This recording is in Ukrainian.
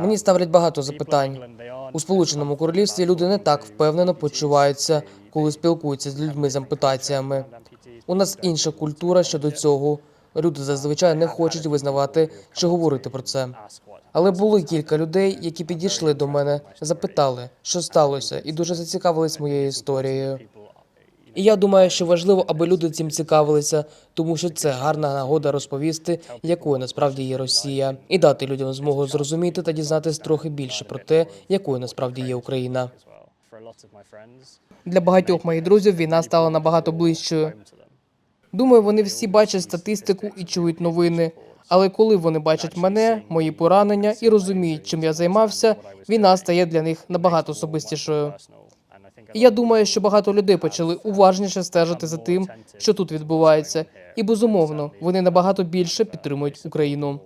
Мені ставлять багато запитань. У Сполученому Королівстві люди не так впевнено почуваються, коли спілкуються з людьми з ампутаціями. У нас інша культура щодо цього. Люди зазвичай не хочуть визнавати чи говорити про це. Але були кілька людей, які підійшли до мене, запитали, що сталося, і дуже зацікавились моєю історією. І я думаю, що важливо, аби люди цим цікавилися, тому що це гарна нагода розповісти, якою насправді є Росія, і дати людям змогу зрозуміти та дізнатись трохи більше про те, якою насправді є Україна. Для багатьох моїх друзів війна стала набагато ближчою. Думаю, вони всі бачать статистику і чують новини. Але коли вони бачать мене, мої поранення і розуміють, чим я займався, війна стає для них набагато особистішою. І я думаю, що багато людей почали уважніше стежити за тим, що тут відбувається, і безумовно вони набагато більше підтримують Україну.